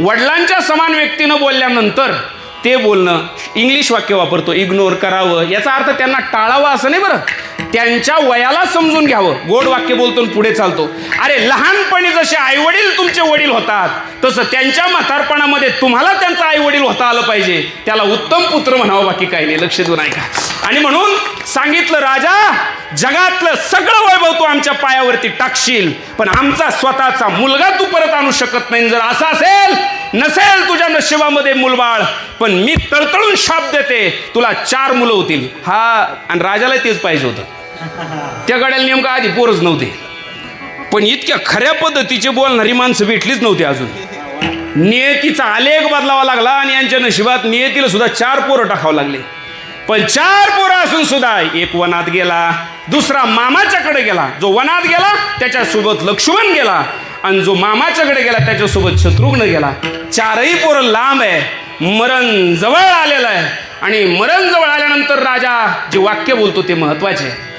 वडिलांच्या समान व्यक्तीनं बोलल्यानंतर ते बोलणं इंग्लिश वाक्य वापरतो इग्नोर करावं याचा अर्थ त्यांना टाळावं असं नाही बरं. त्यांच्या वयाला समजून घ्यावं. गोड वाक्य बोलतो पुढे चालतो. अरे लहानपणी जसे आईवडील तुमचे वडील होतात तसं त्यांच्या म्हातारपणामध्ये तुम्हाला त्यांचा आईवडील होता आलं पाहिजे. त्याला उत्तम पुत्र म्हणावं बाकी काही नाही. लक्ष देऊन ऐका. आणि म्हणून सांगितलं राजा जगातलं सगळं वैभव तू आमच्या पायावरती टाकशील पण आमचा स्वतःचा मुलगा तू परत आणू शकत नाही. जर असं असेल नसेल तुझ्या नशिबामध्ये मुलबाळ पण मी तळतळून शाप देते. तुला चार मुलं होतील. हा आणि राजाला तेच पाहिजे होतं. त्या गाड्याला नेमकं आधी पोरच नव्हते. पण इतक्या खऱ्या पद्धतीचे बोलणारी माणसं भेटलीच नव्हती अजून. नियतीचा आलेख बदलावा लागला आणि यांच्या नशिबात नियतीला सुद्धा चार पोरं टाकावं लागले. पण चार पोरं असून सुद्धा एक वनात गेला दुसरा मामाच्याकडे गेला. जो वनात गेला त्याच्यासोबत लक्ष्मण गेला. आणि जो मामाच्याकडे गेला त्याच्यासोबत शत्रुघ्न गेला. चारही पोरं लांब आहे. मरण जवळ आलेलं आहे. आणि मरण जवळ आल्यानंतर राजा जे वाक्य बोलतो ते महत्त्वाचे आहे.